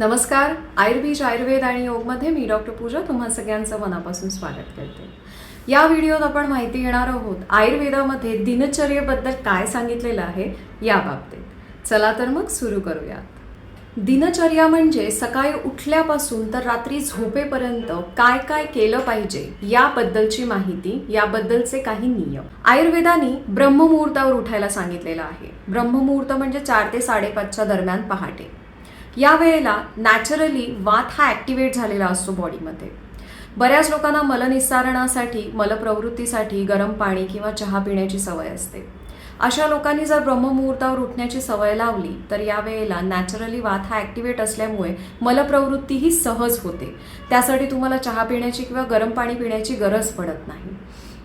नमस्कार आयुर्वेद आयुर्वेद आणि योगमध्ये मी डॉक्टर पूजा तुम्हा सगळ्यांचं मनापासून स्वागत करते. या व्हिडिओत आपण माहिती घेणार आहोत आयुर्वेदामध्ये दिनचर्येबद्दल काय सांगितलेलं आहे या बाबतीत. चला तर मग सुरू करूयात. दिनचर्या म्हणजे सकाळी उठल्यापासून तर रात्री झोपेपर्यंत काय काय केलं पाहिजे याबद्दलची माहिती याबद्दलचे काही नियम. आयुर्वेदाने ब्रह्ममुहूर्तावर उठायला सांगितलेलं आहे. ब्रह्ममुहूर्त म्हणजे चार ते साडेपाचच्या दरम्यान पहाटे. या वेळेला नॅचरली वात हा ॲक्टिवेट झालेला असतो बॉडीमध्ये बऱ्याच लोकांना मलनिस्सारणासाठी मलप्रवृत्तीसाठी गरम पाणी किंवा चहा पिण्याची सवय असते. अशा लोकांनी जर ब्रह्ममुहूर्तावर उठण्याची सवय लावली तर या वेळेला नॅचरली वात हा ॲक्टिवेट असल्यामुळे मलप्रवृत्ती ही सहज होते. त्यासाठी तुम्हाला चहा पिण्याची किंवा गरम पाणी पिण्याची गरज पडत नाही.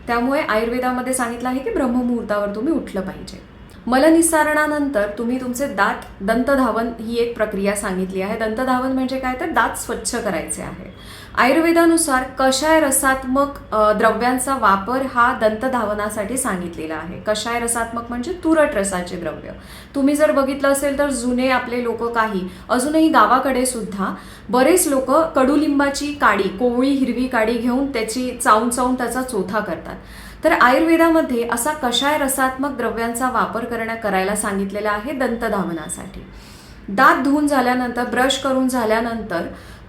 त्यामुळे आयुर्वेदामध्ये सांगितलं आहे की ब्रह्ममुहूर्तावर तुम्ही उठलं पाहिजे. मलनिसारणानंतर तुम्ही तुमचे दात दंतधावन ही एक प्रक्रिया सांगितली आहे. दंतधावन म्हणजे काय? तर दात स्वच्छ करायचे आहे. आयुर्वेदानुसार कषाय रसात्मक द्रव्यांचा वापर हा दंतधावनासाठी सांगितलेला आहे. कषाय रसात्मक म्हणजे तुरट रसाचे द्रव्य. तुम्ही जर बघितलं असेल तर जुने आपले लोक काही अजूनही गावाकडे सुद्धा बरेच लोक कडुलिंबाची काडी कोवळी हिरवी काडी घेऊन त्याची चावून चावून त्याचा चोथा करतात. तर आयुर्वेदामध्ये असा कषाय रसात्मक द्रव्यांचा वापर करण्या करायला सांगितलेला आहे दंतधावनासाठी. दात धुवून झाल्यानंतर ब्रश करून झाल्यानंतर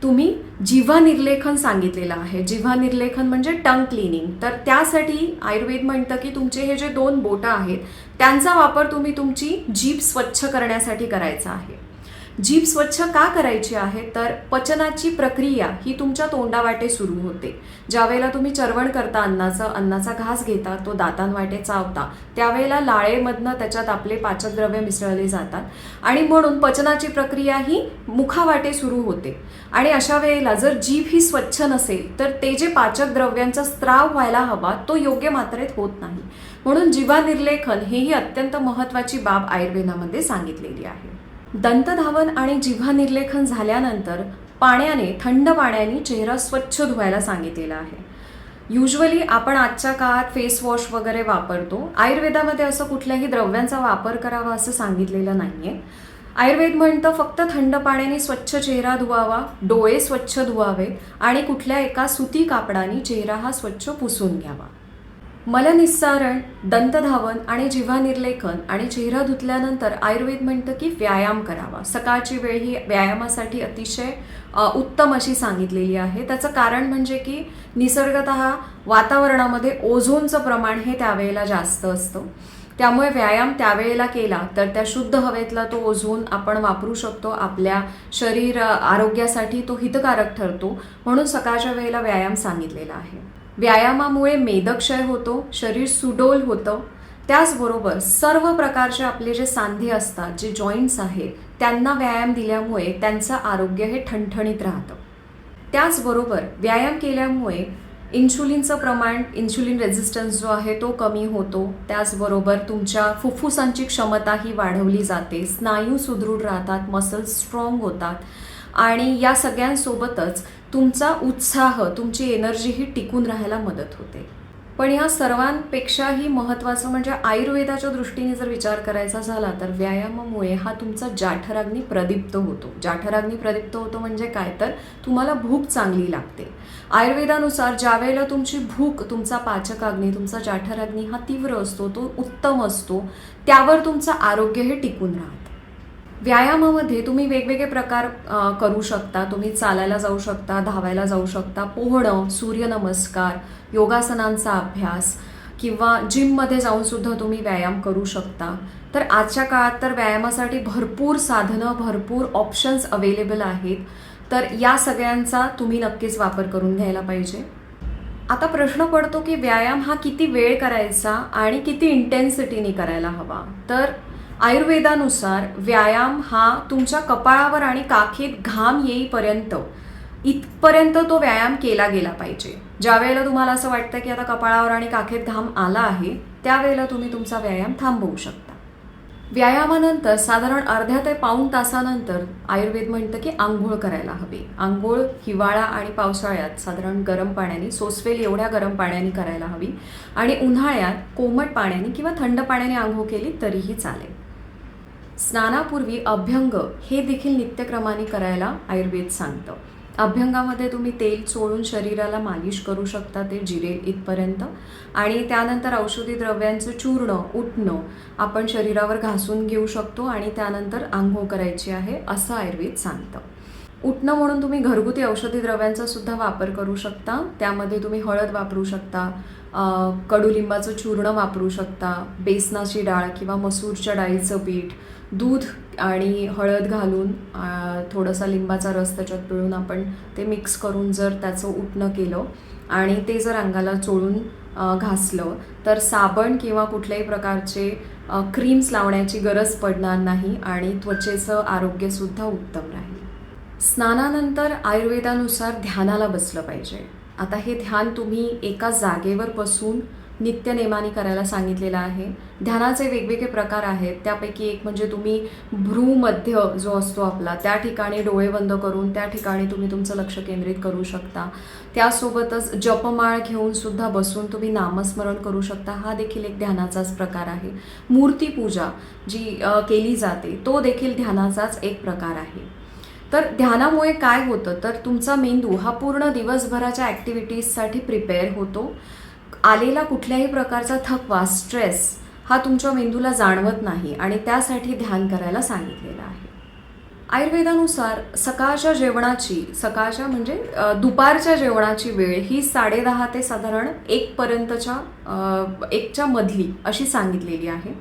तुम्ही जिव्हा निर्लेखन सांगितलेलं आहे. जिव्हा निर्लेखन म्हणजे टंग क्लिनिंग. तर त्यासाठी आयुर्वेद म्हणतं की तुमचे हे जे दोन बोटं आहेत त्यांचा वापर तुम्ही तुमची जीभ स्वच्छ करण्यासाठी करायचा आहे. जीभ स्वच्छ का करायची आहे? तर पचनाची प्रक्रिया ही तुमच्या तोंडावाटे सुरू होते. ज्यावेळेला तुम्ही चरवण करता अन्नाचं अन्नाचा घास घेता तो दातांवाटे चावता त्यावेळेला लाळेमधनं त्याच्यात आपले पाचकद्रव्य मिसळले जातात आणि म्हणून पचनाची प्रक्रिया ही मुखावाटे सुरू होते. आणि अशा वेळेला जर जीभ ही स्वच्छ नसेल तर ते जे पाचक द्रव्यांचा स्त्राव व्हायला हवा तो योग्य मात्रेत होत नाही. म्हणून जीवा निर्लेखन ही ही अत्यंत महत्त्वाची बाब आयुर्वेदामध्ये सांगितलेली आहे. दंतधावन आणि जिव्हा निर्लेखन झाल्यानंतर पाण्याने थंड पाण्याने चेहरा स्वच्छ धुवायला सांगितलेला आहे. युजली आपण आजच्या काळात फेस वॉश वगैरे वापरतो. आयुर्वेदामध्ये असं कुठल्याही द्रव्यांचा वापर करावा असं सांगितलेलं नाहीये. आयुर्वेद म्हणतं फक्त थंड पाण्याने स्वच्छ चेहरा धुवावा डोळे स्वच्छ धुवावे आणि कुठल्या एका सुती कापडाने चेहरा हा स्वच्छ पुसून घ्यावा. मलनिस्सारण दंतधावन आणि जिव्हा निर्लेखन आणि चेहरा धुतल्यानंतर आयुर्वेद म्हणतं की व्यायाम करावा. सकाळची वेळ ही व्यायामासाठी अतिशय उत्तम अशी सांगितलेली आहे. त्याचं कारण म्हणजे की निसर्गत वातावरणामध्ये ओझोनचं प्रमाण हे त्यावेळेला जास्त असतं. त्यामुळे व्यायाम त्यावेळेला केला तर त्या शुद्ध हवेतला तो ओझोन आपण वापरू शकतो. आपल्या शरीर आरोग्यासाठी तो हितकारक ठरतो. म्हणून सकाळच्या वेळेला व्यायाम सांगितलेला आहे. व्यायामामुळे मेदक्षय होतो शरीर सुडोल होतं. त्याचबरोबर सर्व प्रकारचे आपले जे सांधे असतात जे जॉईंट्स आहेत त्यांना व्यायाम दिल्यामुळे त्यांचं आरोग्य हे ठणठणीत राहतं. त्याचबरोबर व्यायाम केल्यामुळे इन्शुलिनचं प्रमाण इन्शुलिन रेझिस्टन्स जो आहे तो कमी होतो. त्याचबरोबर तुमच्या फुफ्फुसांची क्षमता ही वाढवली जाते. स्नायू सुदृढ राहतात मसल्स स्ट्रॉंग होतात. आणि या सगळ्यांसोबतच तुमचा उत्साह तुमची एनर्जी ही टिकून राहायला मदत होते. पण या सर्वांपेक्षाही महत्त्वाचं म्हणजे आयुर्वेदाच्या दृष्टीने जर विचार करायचा झाला तर व्यायामामुळे हा तुमचा जाठराग्नी प्रदीप्त होतो. जाठराग्नी प्रदीप्त होतो म्हणजे काय? तर तुम्हाला भूक चांगली लागते. आयुर्वेदानुसार ज्या वेळेला तुमची भूक तुमचा पाचकाग्नी तुमचा जाठराग्नी हा तीव्र असतो तो उत्तम असतो त्यावर तुमचं आरोग्य हे टिकून राहतं. व्यायामामध्ये तुम्ही वेगवेगळे प्रकार करू शकता. तुम्ही चालायला जाऊ शकता धावायला जाऊ शकता. पोहणं सूर्यनमस्कार योगासनांचा अभ्यास किंवा जिममध्ये जाऊनसुद्धा तुम्ही व्यायाम करू शकता. तर आजच्या काळात तर व्यायामासाठी भरपूर साधनं भरपूर ऑप्शन्स अवेलेबल आहेत. तर या सगळ्यांचा तुम्ही नक्कीच वापर करून घ्यायला पाहिजे. आता प्रश्न पडतो की व्यायाम हा किती वेळ करायचा आणि किती इंटेन्सिटीने करायला हवा? तर आयुर्वेदानुसार व्यायाम हा तुमच्या कपाळावर आणि काखेत घाम येईपर्यंत इथपर्यंत तो व्यायाम केला गेला पाहिजे. ज्या वेळेला तुम्हाला असं वाटतं की आता कपाळावर आणि काखेत घाम आला आहे त्यावेळेला तुम्ही तुमचा व्यायाम थांबवू शकता. व्यायामानंतर साधारण अर्ध्या ते पाऊण तासानंतर आयुर्वेद म्हणतं की आंघोळ करायला हवी. आंघोळ हिवाळा आणि पावसाळ्यात साधारण गरम पाण्याने सोसवेल एवढ्या गरम पाण्याने करायला हवी. आणि उन्हाळ्यात कोमट पाण्याने किंवा थंड पाण्याने आंघोळ केली तरीही चालेल. स्नानापूर्वी अभ्यंग हे देखील नित्यक्रमाने करायला आयुर्वेद सांगतं. अभ्यंगामध्ये तुम्ही तेल चोळून शरीराला मालिश करू शकता ते जिरेल इथपर्यंत. आणि त्यानंतर औषधी द्रव्यांचं चूर्ण उठणं आपण शरीरावर घासून घेऊ शकतो आणि त्यानंतर आंघोळ करायची आहे असं आयुर्वेद सांगतं. उठणं म्हणून तुम्ही घरगुती औषधी द्रव्यांचा सुद्धा वापर करू शकता. त्यामध्ये तुम्ही हळद वापरू शकता कडुलिंबाचं चूर्ण वापरू शकता बेसनाची डाळ किंवा मसूरच्या डाळीचं पीठ दूध आणि हळद घालून थोडासा लिंबाचा रस त्याच्यात पिळून आपण ते मिक्स करून जर त्याचं उठणं केलं आणि ते जर अंगाला चोळून घासलं तर साबण किंवा कुठल्याही प्रकारचे क्रीम्स लावण्याची गरज पडणार नाही आणि त्वचेचं आरोग्यसुद्धा उत्तम राहील. स्नानानंतर आयुर्वेदानुसार ध्यानाला बसलं पाहिजे. आता हे ध्यान तुम्ही एका जागेवर बसून नित्यनेमाने करायला सांगितलेलं आहे. ध्यानाचे वेगवेगळे प्रकार आहेत. त्यापैकी एक म्हणजे तुम्ही भ्रूमध्य जो असतो आपला त्या ठिकाणी डोळे बंद करून त्या ठिकाणी तुम्ही तुमचं लक्ष केंद्रित करू शकता. त्यासोबतच जपमाळ घेऊन सुद्धा बसून तुम्ही नामस्मरण करू शकता. हा देखील एक ध्यानाचाच प्रकार आहे. मूर्तीपूजा जी केली जाते तो देखील ध्यानाचाच एक प्रकार आहे. तर ध्यानामुळे काय होतं? तर तुमचा मेंदू हा पूर्ण दिवसभराच्या ॲक्टिव्हिटीजसाठी प्रिपेअर होतो. आलेला कुठल्याही प्रकारचा थकवा स्ट्रेस हा तुमच्या मेंदूला जाणवत नाही आणि त्यासाठी ध्यान करायला सांगितलेलं आहे. आयुर्वेदानुसार सकाळच्या जेवणाची सकाळच्या म्हणजे दुपारच्या जेवणाची वेळ ही साडेदहा ते साधारण एकपर्यंतच्या एकच्या मधली अशी सांगितलेली आहे.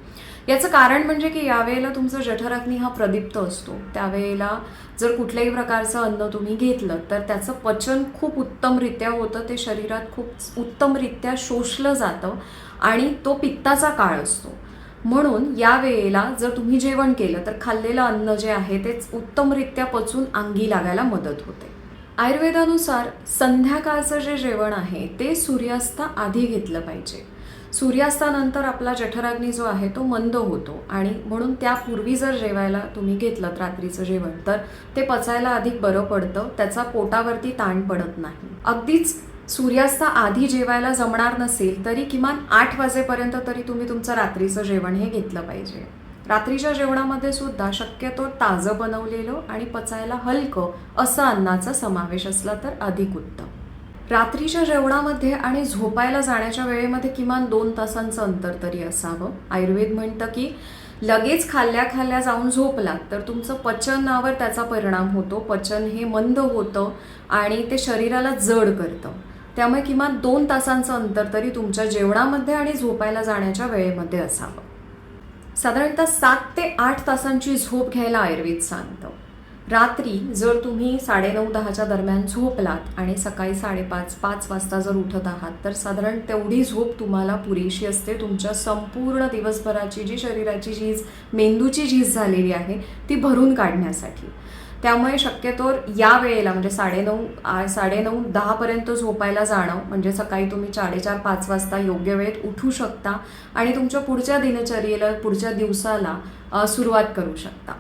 याचं कारण म्हणजे की यावेळेला तुमचं जठराग्नी हा प्रदीप्त असतो. त्यावेळेला जर कुठल्याही प्रकारचं अन्न तुम्ही घेतलं तर त्याचं पचन खूप उत्तमरित्या होतं ते शरीरात खूप उत्तमरित्या शोषलं जातं आणि तो पित्ताचा काळ असतो. म्हणून या वेळेला जर तुम्ही जेवण केलं तर खाल्लेलं अन्न जे आहे तेच उत्तमरित्या पचून अंगी लागायला मदत होते. आयुर्वेदानुसार संध्याकाळचं जे जेवण आहे ते सूर्यास्ता आधी घेतलं पाहिजे. सूर्यास्तानंतर आपला जठराग्नी जो आहे तो मंद होतो. आणि म्हणून त्यापूर्वी जर जेवायला तुम्ही घेतलं रात्रीचं जेवण तर ते पचायला अधिक बरं पडतं. त्याचा पोटावरती ताण पडत नाही. अगदीच सूर्यास्ता आधी जेवायला जमणार नसेल तरी किमान आठ वाजेपर्यंत तरी तुम्ही तुमचं रात्रीचं जेवण हे घेतलं पाहिजे. रात्रीच्या जेवणामध्ये सुद्धा शक्यतो ताजं बनवलेलं आणि पचायला हलकं असं अन्नाचा समावेश असला तर अधिक उत्तम. रात्रीच्या जेवणामध्ये आणि झोपायला जाण्याच्या वेळेमध्ये किमान दोन तासांचं अंतर तरी असावं. आयुर्वेद म्हणतं की लगेच खाल्ल्या खाल्ल्या जाऊन झोपलात तर तुमचं पचनावर त्याचा परिणाम होतो. पचन हे मंद होतं आणि ते शरीराला जड करतं. त्यामुळे किमान दोन तासांचं अंतर तरी तुमच्या जेवणामध्ये आणि झोपायला जाण्याच्या वेळेमध्ये असावं. साधारणतः सात ते आठ तासांची झोप घ्यायला आयुर्वेद सांगतं. रात्री जर तुम्ही साडेनऊ दहाच्या दरम्यान झोपलात आणि सकाळी साडेपाच पाच वाजता जर उठत आहात तर साधारण तेवढी झोप तुम्हाला पुरेशी असते. तुमच्या संपूर्ण दिवसभराची जी शरीराची झीज मेंदूची झीज झालेली आहे ती भरून काढण्यासाठी. त्यामुळे शक्यतोर या वेळेला म्हणजे साडेनऊ साडे साडेनऊ दहापर्यंत झोपायला जाणं म्हणजे सकाळी तुम्ही साडेचार पाच वाजता योग्य वेळेत उठू शकता आणि तुमच्या पुढच्या दिनचर्येला पुढच्या दिवसाला सुरुवात करू शकता.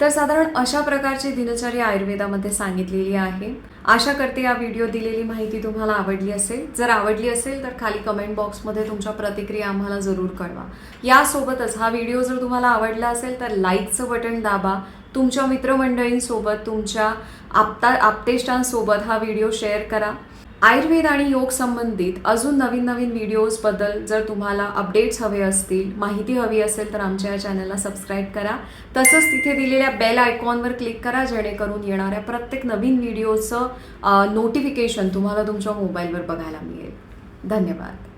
तर साधारण अशा प्रकारची दिनचर्या आयुर्वेदामध्ये सांगितलेली आहे. आशा करते या व्हिडिओ दिलेली माहिती तुम्हाला आवडली असेल. जर आवडली असेल तर खाली कमेंट बॉक्समध्ये तुमच्या प्रतिक्रिया आम्हाला जरूर कळवा. यासोबतच हा व्हिडिओ जर तुम्हाला आवडला असेल तर लाईकचं बटन दाबा. तुमच्या मित्रमंडळींसोबत तुमच्या आप्ता आप्तेष्टांसोबत हा व्हिडिओ शेअर करा. आयुर्वेद आणि योग संबंधित अजून नवीन नवीन व्हिडिओजबद्दल जर तुम्हाला अपडेट्स हवे असतील माहिती हवी असेल तर आमच्या या चॅनलला सबस्क्राईब करा. तसंच तिथे दिलेल्या बेल आयकॉनवर क्लिक करा जेणेकरून येणाऱ्या प्रत्येक नवीन व्हिडिओचं नोटिफिकेशन तुम्हाला तुमच्या मोबाईलवर बघायला मिळेल. धन्यवाद.